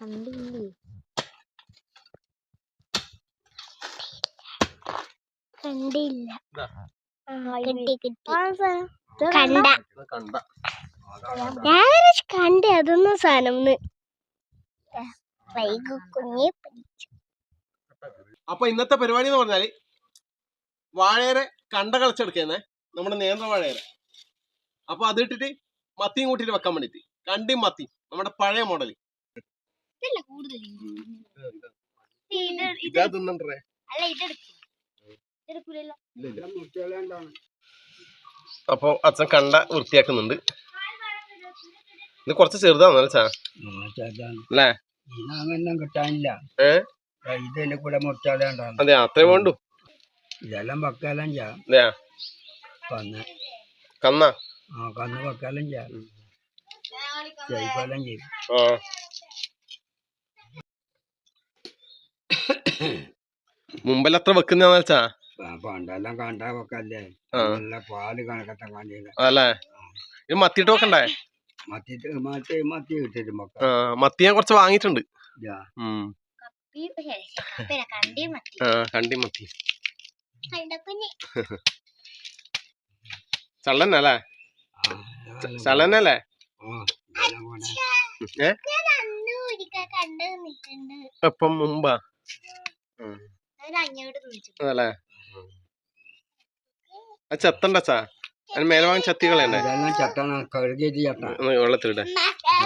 കണ്ടില്ലേ? കണ്ടില്ല. കിട്ടി കിട്ടി. കണ്ട. ഞാനൊരു കണ്ട. ഞാൻ കണ്ട അതൊന്നും സാധനം അപ്പൊ ഇന്നത്തെ പരിപാടി എന്ന് പറഞ്ഞാൽ വാഴേരെ കണ്ട കളിച്ചെടുക്കുന്നേ നമ്മുടെ നേന്ത്ര വാഴേരെ അപ്പൊ അതിട്ടിട്ട് മത്തിയും കൂട്ടിട്ട് വെക്കാൻ വേണ്ടിട്ട് കണ്ടിയും മത്തി നമ്മുടെ പഴയ മോഡൽ. ഇതാ തിന്നണ്ടേ? അപ്പൊ അച്ഛൻ കണ്ട വൃത്തിയാക്കുന്നുണ്ട്. ഇത് കുറച്ച് ചെറുതാണല്ലോ ചാ. അല്ലേ? കിട്ടാനില്ല. മുറിച്ചാലുണ്ടാവും അതെ അത്രേ വേണ്ടു. ഇതെല്ലാം വെക്കാലും ചെയ്യാം. അതെയാ? കന്ന്. കന്ന? ആ കന്ന് വെക്കാലും ചെയ്യാം. ജൈവലം ചെയ്യും. ആ. മുമ്പിൽ അത്ര വെക്കുന്ന പണ്ടെല്ലാം കണ്ടാ വെക്കല്ലേ. നല്ല പാൽ കണക്കത്തെ കണ്ടില്ല അല്ലേ ഇത് മത്തിയിട്ട് വെക്കണ്ടേ? മത്തി മത്തി മത്തി കിട്ടിട്ട് വെക്കാം ആ മത്തി ഞാൻ കുറച്ച് വാങ്ങിയിട്ടുണ്ട്. കണ്ടേ മത്തി. ഒരിക്കൽ കണ്ടു നിൽക്കുന്നുണ്ട് എപ്പം? മുമ്പാ? അതല്ലേ അത് ചെത്തണ്ടച്ചാ? അതിന് ചത്തികൾ കളയണ്ടേ ഇതെല്ലാം വെള്ളത്തിലിടെ.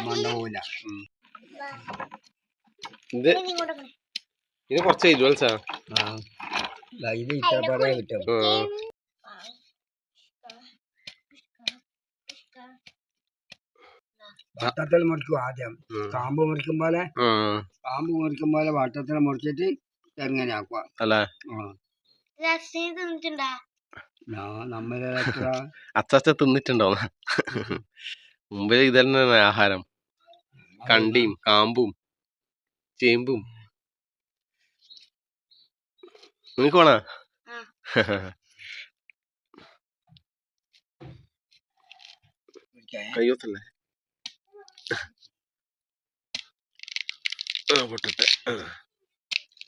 മണ്ണൂല. ഇത് ഇത് കുറച്ച് ഇത് കിട്ടും. വട്ടത്തിൽ മുറിക്കും ആദ്യം. കാമ്പ് മുറിക്കും പോലെ കാമ്പ് മുറിക്കും പോലെ വട്ടത്തിൽ മുറിച്ചിട്ട് എങ്ങനെ ആക്കുക അല്ലേ അച്ചാച്ച തിന്നിട്ടുണ്ടോ മുമ്പേ ഇതന്നെ ആഹാരം. കണ്ടിയും കാമ്പും ചേമ്പും. നിനക്ക് വേണോ. കയ്യോത്തല്ലേ ആ പൊട്ടട്ടെ.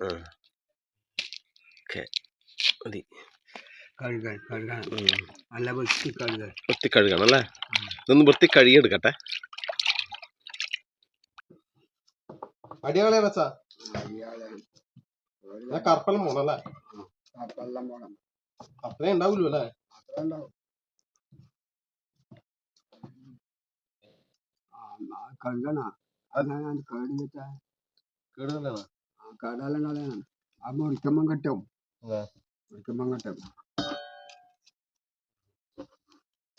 ആ. ഓക്കെ. മതി. കഴുകൽ കഴുകണം ഉം. നല്ല വൃത്തി കഴുകൽ വൃത്തി കഴുകണം അല്ലേ? ഇതൊന്ന് വൃത്തി കഴുകിയെടുക്കട്ടെ. അടിയാളെ വെച്ചാ കർപ്പലം പോണല്ലേ വെള്ളം പോകണം അത്രേ ഉണ്ടാവൂല്ലോ അല്ലേ? അത്ര ഉണ്ടാവും ആ കഴുകണ. അതാണ് കഴുകിട്ട് കേടുതലാണ് ആ കടലെണ്ണ ആ മുറിക്കുമ്പം കിട്ടും. മുറിക്കുമ്പം കിട്ടും.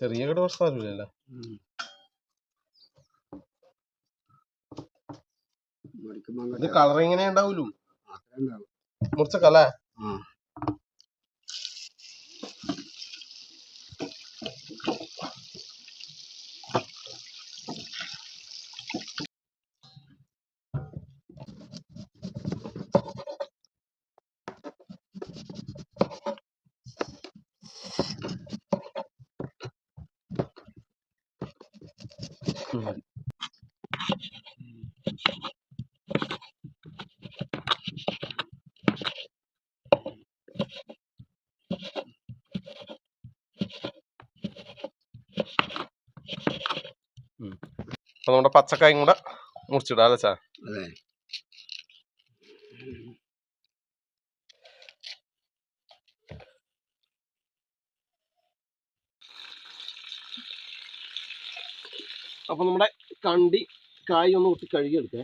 ചെറിയ കട. മുറിക്കുമ്പം ഇത് കളർ ഇങ്ങനെ ഉണ്ടാവൂലും മുറിച്ചക്കല്ലേ ആ അപ്പൊ നമ്മുടെ പച്ചക്കായും കൂടെ മുറിച്ചിടാം അല്ലേ ചാ അതെ അപ്പൊ നമ്മുടെ കണ്ടി കായ് ഒന്ന് കുത്തി കഴുകിയെടുക്കേ.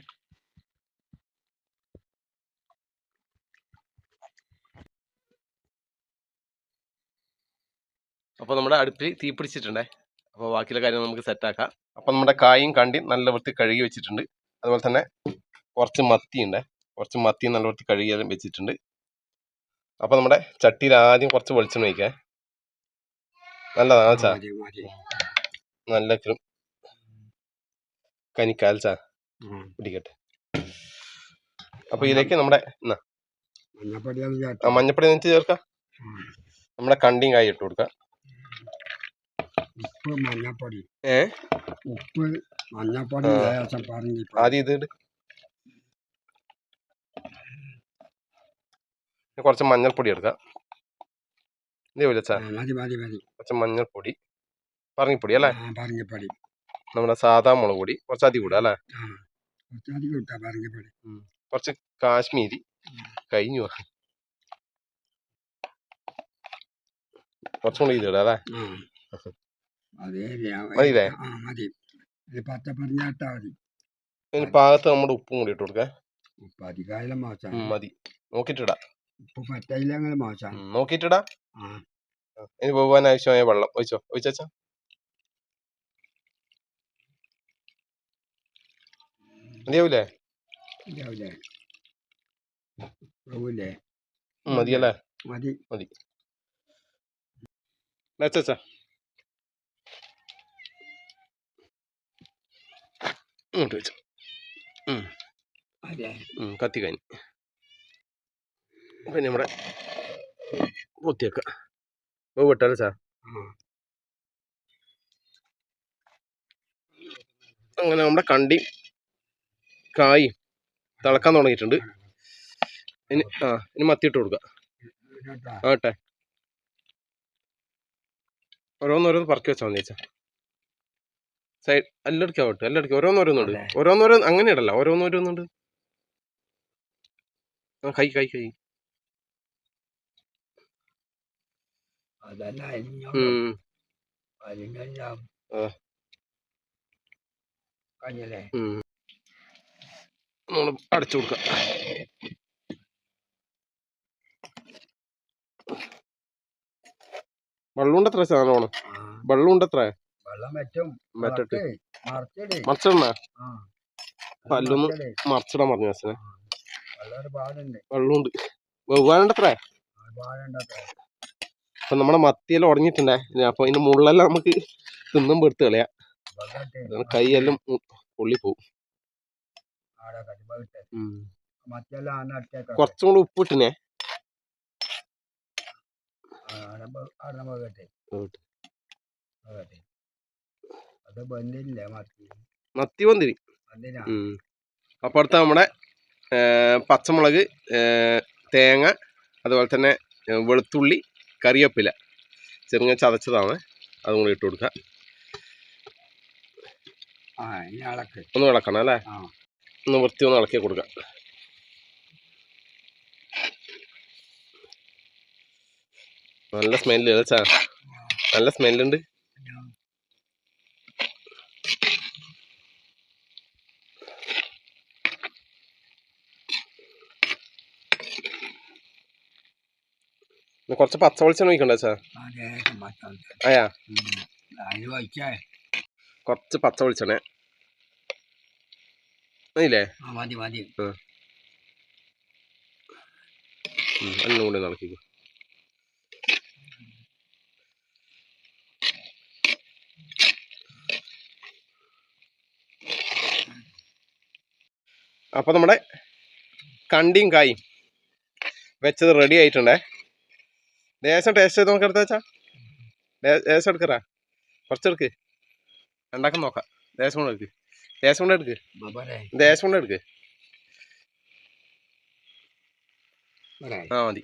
അപ്പൊ നമ്മുടെ അടുപ്പിൽ തീ പിടിച്ചിട്ടുണ്ടേ. അപ്പോൾ ബാക്കിയുള്ള കാര്യം നമുക്ക് സെറ്റ് ആക്കാം. അപ്പൊ നമ്മുടെ കായും കണ്ടി നല്ല വൃത്തി കഴുകി വെച്ചിട്ടുണ്ട്. അതുപോലെ തന്നെ കുറച്ച് മത്തിയുണ്ട്. കുറച്ച് മത്തി നല്ല വൃത്തി കഴുകി വെച്ചിട്ടുണ്ട്. അപ്പൊ നമ്മുടെ ചട്ടിയിൽ ആദ്യം കുറച്ച് വെളിച്ചെണ്ണ വയ്ക്കാം നല്ലതാണ് ചാ? നല്ല കൃ- കനിക്കാൽ ചാ ഉം. പിടിക്കട്ടെ. അപ്പൊ ഇതിലേക്ക് നമ്മുടെ എന്നാ, മഞ്ഞപ്പൊടി നെഞ്ച് ചേർക്കാം. നമ്മുടെ കണ്ടിയും കായി ഇട്ട് കൊടുക്കാം. ഉപ്പ് മഞ്ഞപ്പൊടി. ഏ? ഉപ്പ് മഞ്ഞപ്പൊടി. ലേശം പറഞ്ഞു ആദ്യം ഇത് കുറച്ച് മഞ്ഞൾപ്പൊടി എടുക്കാം ഇതേ വിളിച്ചാ കുറച്ച് മഞ്ഞൾപ്പൊടി. പറഞ്ഞിപ്പൊടി അല്ലേ? പറഞ്ഞപ്പൊടി. നമ്മുടെ സാധാ മുളക് പൊടി കുറച്ച് അധികം ഇടുക അല്ലേ? കുറച്ച് കാശ്മീരി കഴിഞ്ഞു കുറച്ചും കൂടി അല്ലേ? മതിയില്ലേ? ഇത് ഇനി പാകത്ത് നമ്മുടെ ഉപ്പും കൂടി ഇട്ട് കൊടുക്കാം. മതി. നോക്കിയിട്ടിടാ ആ. ഇനി പോകാൻ ആവശ്യമായ വെള്ളം ഒഴിച്ചോ? ഒഴിച്ചാ മതിയാവൂലേ ഇതാവില്ലേ ഉം, മതിയല്ലേ മതി വെച്ചാ ഇങ്ങോട്ട് വെച്ചു അതെ കത്തി കഴിഞ്ഞു പിന്നെ നമ്മുടെ പൊത്തിയേക്ക വിട്ടാലേ സാർ അങ്ങനെ നമ്മുടെ കണ്ടി കായും തിളക്കാൻ തുടങ്ങിയിട്ടുണ്ട്. ഇനി ആ ഇനി മത്തിയിട്ട് കൊടുക്കുക ആട്ടെ. ഓരോന്നോരോന്ന് പറക്കി വെച്ചാൽ മതി ചേച്ചാ. സൈഡ് എല്ലടക്കാ ആവട്ടെ എല്ലായിടക്കും ഓരോന്നോരോന്നുണ്ട് ഓരോന്നോരോ ഓരോന്നോരോന്ന് അങ്ങനെ ഇടല്ല. ഓരോന്നോരോന്നുണ്ട് ആ കൈ കൈ കൈ. കഴിഞ്ഞല്ലേ ഉം. നമ്മൾ അടച്ചു കൊടുക്കുക വെള്ളമുണ്ട് എത്ര സാധനമാണ് വെള്ളമുണ്ട് വെള്ളം എത്ര മറ്റിട്ട് മറച്ചിട്. മറിച്ചിടണ? പല്ലൊന്ന് മറിച്ചിട്. മറിച്ചിടാൻ പറഞ്ഞു അച്ഛനെ വെള്ളമുണ്ട്. വെവ്വാനുണ്ട് എത്ര അപ്പൊ നമ്മുടെ മത്തിയെല്ലാം ഉടഞ്ഞിട്ടുണ്ടേ. അപ്പൊ ഇതിന്റെ മുള്ളെല്ലാം നമുക്ക് തിന്നും പെടുത്ത് കളയാ. കൈയെല്ലാം മു- കുറച്ചും കൂടി ഉപ്പ് ഇട്ടിനെ ആടെ പോകട്ടെ പോകട്ടെ. പോകട്ടെ അത് ബന്ധില്ലേ മത്തി? പന്തിരി. അപ്പൊ അടുത്ത നമ്മുടെ പച്ചമുളക് തേങ്ങ അതുപോലെ തന്നെ വെളുത്തുള്ളി കറിവേപ്പില. ചെറുങ്ങ ചതച്ചതാണ്. അതും കൂടി ഇട്ട് കൊടുക്കുക അളക്ക്. ഒന്ന് ഇളക്കണം അല്ലേ? ഒന്ന് വൃത്തി ഒന്ന് ഇളക്കി കൊടുക്കാം. നല്ല സ്മെല്ല് ചാ? നല്ല സ്മെല്ലുണ്ട് കൊറച്ച് പച്ച വെളിച്ചെണ്ണ ഒഴിക്കണ്ട ചാ? അയ്യാ കുറച്ച് പച്ച വെളിച്ചെണ്ണ അതില്ലേ മതി മതി. എല്ലാം കൂടി നടക്കിക്കോ അപ്പൊ നമ്മുടെ കണ്ടിയും കായും വെച്ചത് റെഡി ആയിട്ടുണ്ടേ? ലേശം ടേസ്റ്റ് ചെയ്ത് നമുക്ക് എടുത്താച്ചാ ദേശം ലേശം എടുക്കറാ കുറച്ചെടുക്ക് ഉണ്ടാക്കാൻ നോക്കാം. ലേശം കൊണ്ട് എടുക്ക്. ലേശം കൊണ്ട് എടുക്ക്. കൊണ്ട് എടുക്ക്. ആ മതി.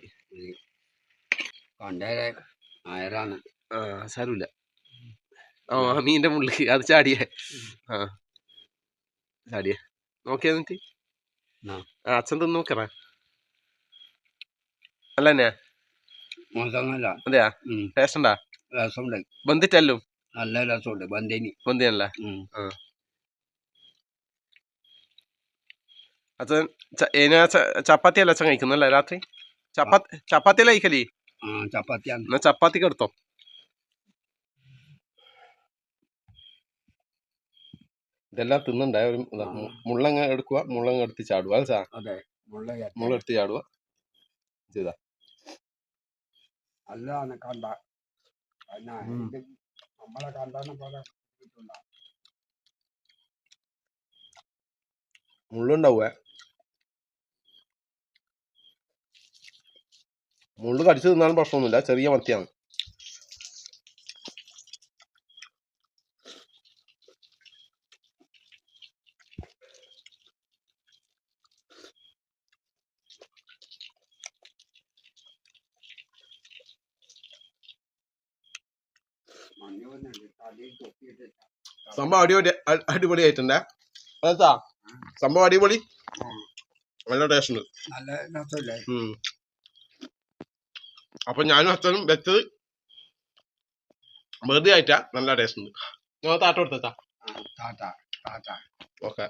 ആ സാരമില്ല. ആ മീന്റെ മുള്ളിൽ അത് ചാടിയേ. ആ. ചാടിയേ. നോക്കിയാ എന്നിട്ട്. ആ. ആ അച്ഛൻ തിന്ന് നോക്കറ അല്ല തന്നെ അതെയാ. ടേസ്റ്റ് ഉണ്ടാ ബന്ധിട്ടല്ലോ നല്ല രസമുണ്ട്. ബന്ധിനി. ബന്ധിയല്ലേ? ഉം. അച്ഛൻ ച- ചപ്പാത്തി അല്ല അച്ഛൻ കഴിക്കുന്നല്ലേ രാത്രി? ചപ്പാത്തി ചപ്പാത്തി അല്ല കഴിക്കലേ? ചപ്പാത്തിയാണ്. എന്നാ ചപ്പാത്തിക്ക് എടുത്തോ. ഇതെല്ലാം തിന്നണ്ടേ ഒരു മുള്ളങ്ങ എടുക്കുക മുള്ളങ്ങ എടുത്ത് ചാടുക അല്ല സാ. അതെ മുള്ള എടുത്ത് ചാടുക ചെയ്താ. കണ്ട. നമ്മളെ കണ്ടാണ് പോലെ മുള്ളുണ്ടാവുക മുള്ളു കടിച്ചു തിന്നാലും പ്രശ്നമൊന്നുമില്ല. ചെറിയ മത്തിയാണ്. സംഭവം അടിപൊളി അടിപൊളി ആയിട്ടുണ്ടേ. അതാ സംഭവം അടിപൊളി? നല്ല ടേസ്റ്റ് ഉണ്ട്. അപ്പൊ ഞാനും അച്ഛനും വെച്ചത് വെറുതെ ആയിട്ടാ നല്ല ടേസ്റ്റ് ഉണ്ട്. ഞാൻ താട്ട കൊടുത്താ ഓക്കെ.